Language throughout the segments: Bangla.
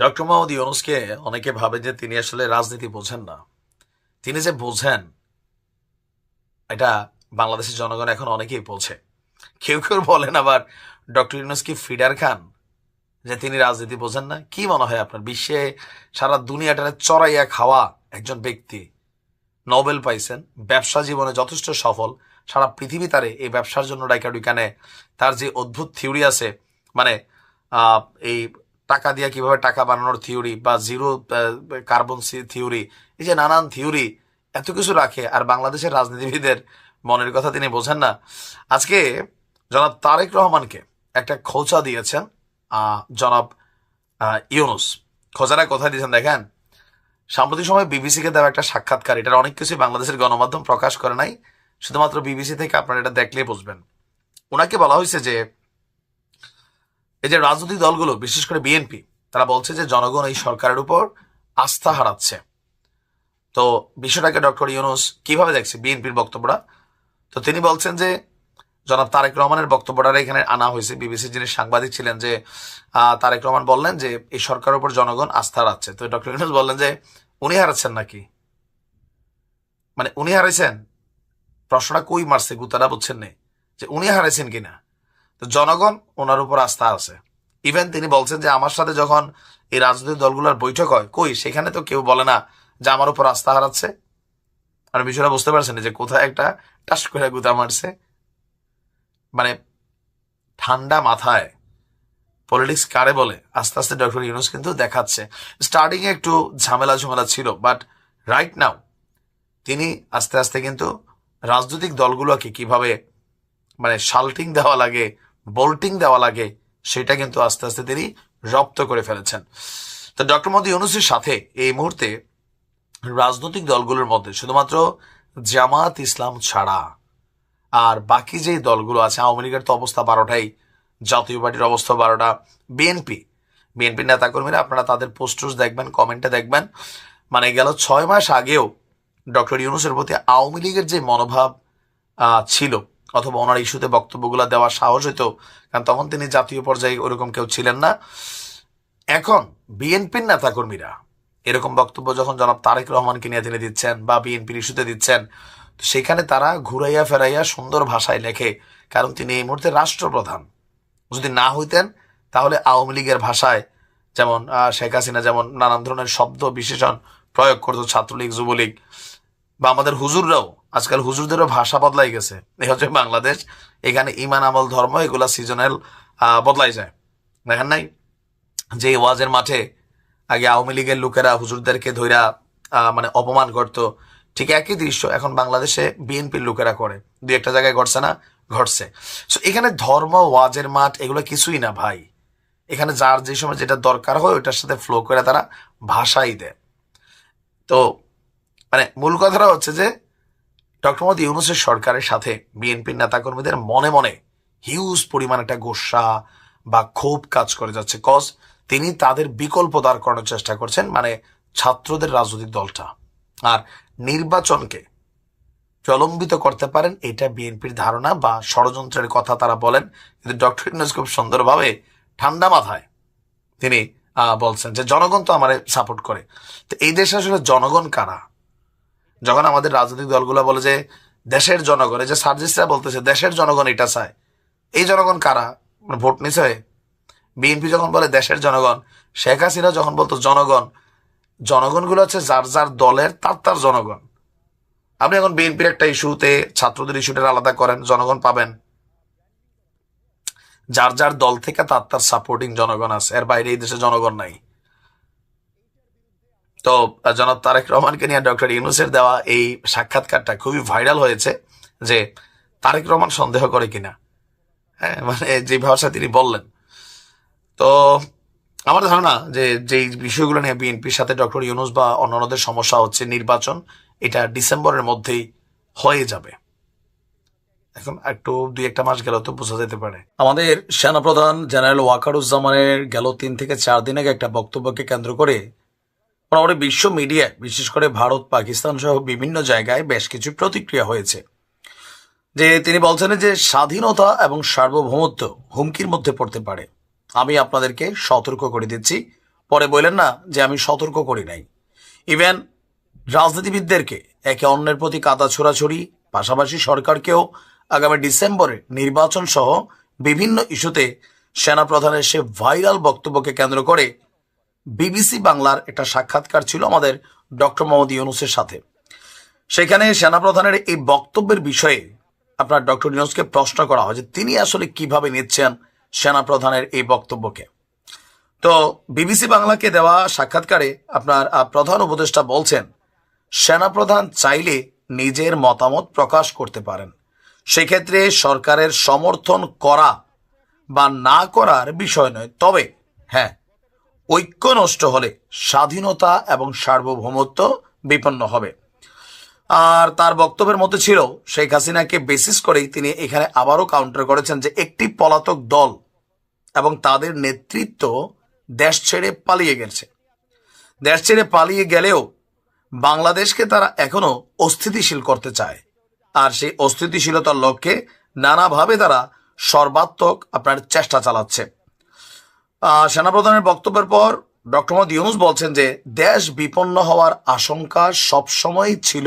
ডক্টর মোহাম্মদ ইউনুসকে অনেকে ভাবে যে তিনি আসলে রাজনীতি বোঝেন না। তিনি যে বোঝেন, এটা বাংলাদেশের জনগণ এখন অনেকেই বলছে। কেউ কেউ বলেন আবার ডক্টর ইউনুস কি ফিডার খান, যে তিনি রাজনীতি বোঝেন না? কি মনে হয় আপনার? বিশ্বে সারা দুনিয়াটারে চড়াইয়া খাওয়া একজন ব্যক্তি নোবেল পাইছেন, ব্যবসা জীবনে যথেষ্ট সফল, সারা পৃথিবী তারে এই ব্যবসার জন্য ডাইকা ডুইকানে তার যে অদ্ভুত থিওরি আছে মানে এই টাকা দিয়ে কীভাবে টাকা বানানোর থিওরি বা জিরো কার্বন থিওরি, এই যে নানান থিওরি এত কিছু রাখে, আর বাংলাদেশের রাজনীতিবিদের মনের কথা তিনি বোঝেন না। আজকে জনাব তারেক রহমানকে একটা খোঁচা দিয়েছেন জনাব ইউনুস। খোঁচাটা কোথায় দিয়েছেন দেখেন? সাম্প্রতিক সময় বিবিসিকে দেওয়া একটা সাক্ষাৎকার, এটার অনেক কিছুই বাংলাদেশের গণমাধ্যম প্রকাশ করে নাই, শুধুমাত্র বিবিসি থেকে আপনারা এটা দেখলেই বুঝবেন। ওনাকে বলা হয়েছে যে এই যে রাজনৈতিক দলগুলো, বিশেষ করে বিএনপি, তারা বলছে যে জনগণ এই সরকারের উপর আস্থা হারাচ্ছে। তো বিষয়টাকে ডক্টর ইউনুস কীভাবে দেখছে বিএনপির বক্তব্যটা? তো তিনি বলছেন যে, জনাব তারেক রহমানের বক্তব্যটা এখানে আনা হয়েছে। বিবিসির যিনি সাংবাদিক ছিলেন যে তারেক রহমান বললেন যে, এই সরকারের উপর জনগণ আস্থা হারাচ্ছে। তো ডক্টর ইউনুস বললেন যে, উনি হারাচ্ছেন নাকি? মানে উনি হারাইছেন? প্রশ্নটা কই মারছে গুতারা বুঝছেন নেই যে উনি হারাইছেন কিনা? তো জনগণ ওনার উপর আস্থা আছে। ইভেন তিনি বলছেন যে, আমার সাথে যখন এই রাজনৈতিক দলগুলোর বৈঠক হয়, কই? সেখানে তো কেউ বলে না যে, আমার উপর আস্থা হারাচ্ছে। আর বিষয়টা বুঝতে পারছেন যে, কোথায় একটা টাস করে গুতা মারছে। মানে ঠান্ডা মাথায় পলিটিক্স কারে বলে? আস্তে আস্তে ডক্টর ইউনুস কিন্তু দেখাচ্ছে। স্টার্টিং এ একটু ঝামেলা ঝামেলা ছিল বাট রাইট নাও তিনি আস্তে আস্তে কিন্তু রাজনৈতিক দলগুলোকে কীভাবে মানে শাল্টিং দেওয়া লাগে বোল্টিং দেওয়া লাগে, সেটা কিন্তু আস্তে আস্তে তিনি রপ্ত করে ফেলেছেন। তো ডক্টর মোদী ইউনুসের সাথে এই মুহূর্তে রাজনৈতিক দলগুলোর মধ্যে শুধুমাত্র জামাত ইসলাম ছাড়া আর বাকি যে দলগুলো আছে, আওয়ামী লীগের তো অবস্থা বারোটাই, জাতীয় পার্টির অবস্থা বারোটা, বিএনপি। বিএনপির নেতাকর্মীরা আপনারা তাদের পোস্টার্স দেখবেন কমেন্টে দেখবেন। মানে গেল ছয় মাস আগেও ডক্টর ইউনুসের প্রতি আওয়ামী লীগের যে মনোভাব ছিল অথবা ওনার ইস্যুতে বক্তব্যগুলো দেওয়ার সাহস হতো কারণ তখন তিনি জাতীয় পর্যায়ে ওরকম কেউ ছিলেন না। এখন বিএনপির নেতাকর্মীরা এরকম বক্তব্য যখন জনাব তারেক রহমানকে নিয়ে তিনি দিচ্ছেন বা বিএনপির ইস্যুতে দিচ্ছেন সেখানে তারা ঘুরাইয়া ফেরাইয়া সুন্দর ভাষায় লেখে, কারণ তিনি এই মুহূর্তে রাষ্ট্রপ্রধান। যদি না হইতেন, তাহলে আওয়ামী লীগের ভাষায় যেমন শেখ হাসিনা যেমন নানান ধরনের শব্দ বিশেষণ প্রয়োগ করতো ছাত্রলীগ, যুবলীগ বা আমাদের হুজুররাও আজকাল হুজুরদেরও ভাষা বদলাই গেছে। এই হচ্ছে বাংলাদেশ এখানে ইমান আমল ধর্ম এগুলা সিজনাল বদলাই যায়। দেখেন নাই? যে ওয়াজের মাঠে আগে আওয়ামী লীগের লোকেরা হুজুরদেরকে আহ, মানে অপমান করত ঠিক একই দৃশ্য এখন বাংলাদেশে বিএনপির লোকেরা করে। দুই একটা জায়গায় ঘটছে না? ঘটছে। So, এখানে ধর্ম ওয়াজের মাঠ এগুলো কিছুই না ভাই। এখানে যার যে সময় যেটা দরকার হয় ওইটার সাথে ফ্লো করে তারা ভাষাই দেয়। তো মানে মূল কথাটা হচ্ছে যে, ডক্টর মোদী ইউনুসের সরকারের সাথে বিএনপির নেতাকর্মীদের মনে মনে হিউজ পরিমাণ একটা গোসা বা ক্ষোভ কাজ করে যাচ্ছে। কজ তিনি তাদের বিকল্প দাঁড় করানোর চেষ্টা করছেন মানে ছাত্রদের রাজনৈতিক দলটা। আর নির্বাচনকে প্রলম্বিত করতে পারেন, এটা বিএনপির ধারণা বা ষড়যন্ত্রের কথা তারা বলেন। কিন্তু ডক্টর ইউনুস খুব সুন্দরভাবে ঠান্ডা মাথায় তিনি বলছেন যে, জনগণ তো আমার সাপোর্ট করে। তো এই দেশে আসলে জনগণ কারা? যখন আমাদের রাজনৈতিক দলগুলো বলে যে দেশের জনগণ, এই যে সার্জিসরা বলতেছে, দেশের জনগণ এটা চায়। এই জনগণ কারা? মানে ভোট নিছে বিএনপি যখন বলে দেশের জনগণ, শেখ হাসিনা যখন বলতো জনগণ, জনগণগুলো হচ্ছে যার যার দলের তার তার জনগণ। আপনি এখন বিএনপির একটা ইস্যুতে ছাত্রদের ইস্যুটা আলাদা করেন, জনগণ পাবেন। যার যার দল থেকে তার তার সাপোর্টিং জনগণ আছে, এর বাইরে এই দেশে জনগণ নাই। তো জনাব তারেক রহমানকে নিয়ে ডক্টর ইউনুসের দেওয়া এই সাক্ষাৎকারটা খুবই ভাইরাল হয়েছে যে তারেক রহমান সন্দেহ করে কিনা। হ্যাঁ মানে যে ভাষা তিনি বললেন। তো আমার ধারণা যে যেই বিষয়গুলো নিয়ে বিএনপির সাথে ডক্টর ইউনুস বা অন্যান্যদের সমস্যা হচ্ছে নির্বাচন, এটা ডিসেম্বরের মধ্যেই হয়ে যাবে। এখন একটু দুই একটা মাস গেল তো বোঝা যেতে পারে। আমাদের সেনাপ্রধান জেনারেল ওয়াকারুজ্জামানের গেল তিন থেকে চার দিন আগে একটা বক্তব্যকে কেন্দ্র করে মোটামুটি বিশ্ব মিডিয়ায়, বিশেষ করে ভারত, পাকিস্তান সহ বিভিন্ন জায়গায় বেশ কিছু প্রতিক্রিয়া হয়েছে। যে তিনি বলছেন যে স্বাধীনতা এবং সার্বভৌমত্ব হুমকির মধ্যে পড়তে পারে। আমি আপনাদেরকে সতর্ক করে দিচ্ছি। পরে বললেন না যে আমি সতর্ক করি নাই। ইভেন রাজনীতিবিদদেরকে একে অন্যের প্রতি কাদা ছোড়াছড়ি, পাশাপাশি সরকারকেও আগামী ডিসেম্বরে নির্বাচন সহ বিভিন্ন ইস্যুতে সেনাপ্রধানের সে ভাইরাল বক্তব্যকে কেন্দ্র করে বিবিসি বাংলার একটা সাক্ষাৎকার ছিল আমাদের ডক্টর মোহাম্মদ ইউনুসের সাথে। সেখানে সেনাপ্রধানের এই বক্তব্যের বিষয়ে আপনার ডক্টর ইউনুসকে প্রশ্ন করা হয় যে তিনি আসলে কীভাবে নিচ্ছেন সেনাপ্রধানের এই বক্তব্যকে। তো বিবিসি বাংলাকে দেওয়া সাক্ষাৎকারে আপনার প্রধান উপদেষ্টা বলছেন, সেনাপ্রধান চাইলে নিজের মতামত প্রকাশ করতে পারেন। সেক্ষেত্রে সরকারের সমর্থন করা বা না করার বিষয় নয়। তবে হ্যাঁ ঐক্য নষ্ট হলে স্বাধীনতা এবং সার্বভৌমত্ব বিপন্ন হবে। আর তার বক্তব্যের মধ্যে ছিল, শেখ হাসিনাকে বেসিস করেই তিনি এখানে আবারও কাউন্টার করেছেন যে একটি পলাতক দল এবং তাদের নেতৃত্ব দেশ ছেড়ে পালিয়ে গেছে। দেশ ছেড়ে পালিয়ে গেলেও বাংলাদেশকে তারা এখনও অস্থিতিশীল করতে চায়। আর সেই অস্থিতিশীলতার লক্ষ্যে নানাভাবে তারা সর্বাত্মক আপনার চেষ্টা চালাচ্ছে। সেনাপ্রধানের বক্তব্যের পর ডক্টর মোহাম্মদ ইউনুস বলছেন যে, দেশ বিপন্ন হওয়ার আশঙ্কা সবসময়ই ছিল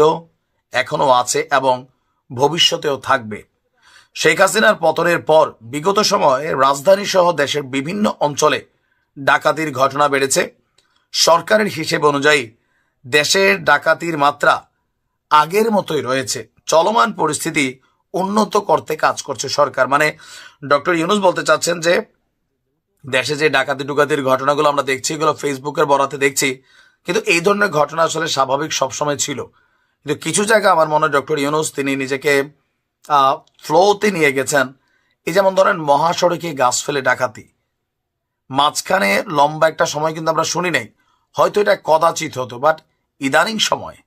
এখনও আছে এবং ভবিষ্যতেও থাকবে। শেখ হাসিনার পতনের পর বিগত সময়ে রাজধানী সহ দেশের বিভিন্ন অঞ্চলে ডাকাতির ঘটনা বেড়েছে। সরকারের হিসেব অনুযায়ী দেশের ডাকাতির মাত্রা আগের মতোই রয়েছে। চলমান পরিস্থিতি উন্নত করতে কাজ করছে সরকার। মানে ডক্টর ইউনুস বলতে চাচ্ছেন যে দেশে যে ডাকাতি ডুকাতির ঘটনাগুলো আমরা দেখছি, এগুলো ফেসবুকের বরাতে দেখছি, কিন্তু এই ধরনের ঘটনা আসলে স্বাভাবিক সবসময় ছিল। কিন্তু কিছু জায়গা আমার মনে হয় ডক্টর ইউনুস তিনি নিজেকে ফ্লোতে নিয়ে গেছেন। এই যেমন ধরেন মহাসড়কে গাছ ফেলে ডাকাতি। মাঝখানে লম্বা একটা সময় কিন্তু আমরা শুনি নাই। হয়তো এটা কদাচিত হতো বাট ইদানিং সময়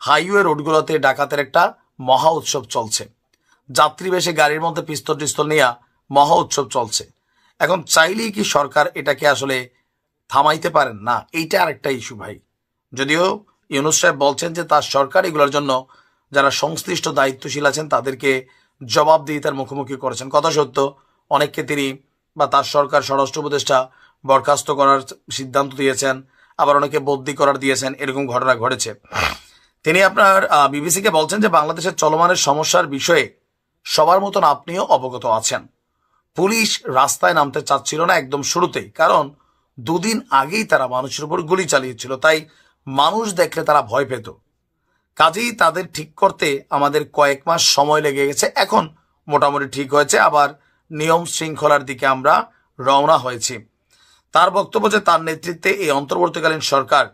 হাইওয়ে রোডগুলোতে ডাকাতের একটা মহা উৎসব চলছে। যাত্রী বেশে গাড়ির মধ্যে পিস্তল টিস্তল নিয়ে মহা উৎসব চলছে। এখন চাইলেই কি সরকার এটাকে আসলে থামাইতে পারেন? না, এইটা আরেকটা ইস্যু ভাই। যদিও ইউনুস সাহেব বলছেন যে তার সরকার এগুলোর জন্য যারা সংশ্লিষ্ট দায়িত্বশীল আছেন তাদেরকে জবাবদিহিতার মুখোমুখি করেছেন। কথা সত্য, অনেককে তিনি বা তার সরকার স্বরাষ্ট্র উপদেষ্টা বরখাস্ত করার সিদ্ধান্ত দিয়েছেন, আবার অনেকে বদলি করার দিয়েছেন, এরকম ঘটনা ঘটেছে। তিনি আপনার বিবিসিকে বলছেন যে বাংলাদেশের চলমানের সমস্যার বিষয়ে সবার মতন আপনিও অবগত আছেন। পুলিশ রাস্তায় নামতে চাচ্ছিল না একদম শুরুতেই, কারণ দুদিন আগেই তারা মানুষের উপর গুলি চালিয়েছিল, তাই মানুষ দেখলে তারা ভয় পেত। কাজেই তাদের ঠিক করতে আমাদের কয়েক মাস সময় লেগে গেছে, এখন মোটামুটি ঠিক হয়েছে, আবার নিয়ম শৃঙ্খলার দিকে আমরা রওনা হয়েছি। তার বক্তব্য যে তার নেতৃত্বে এই অন্তর্বর্তীকালীন সরকার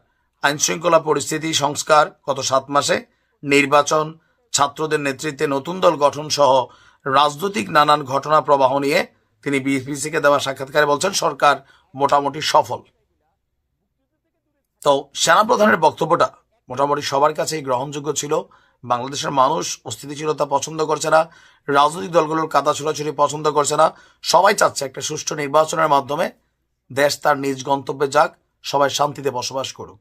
আইন শৃঙ্খলা পরিস্থিতি সংস্কার গত সাত মাসে, নির্বাচন, ছাত্রদের নেতৃত্বে নতুন দল গঠন সহ রাজনৈতিক নানান ঘটনা প্রবাহ নিয়ে তিনি বিবিসিকে দেওয়া সাক্ষাৎকারে বলছেন, সরকার মোটামুটি সফল। তো সেনাপ্রধানের বক্তব্যটা মোটামুটি সবার কাছেই গ্রহণযোগ্য ছিল। বাংলাদেশের মানুষ অস্থিতিশীলতা পছন্দ করছে না, রাজনৈতিক দলগুলোর কাদা ছোড়াছুড়ি পছন্দ করছে না। সবাই চাচ্ছে একটা সুষ্ঠু নির্বাচনের মাধ্যমে দেশ তার নিজ গন্তব্যে যাক, সবাই শান্তিতে বসবাস করুক।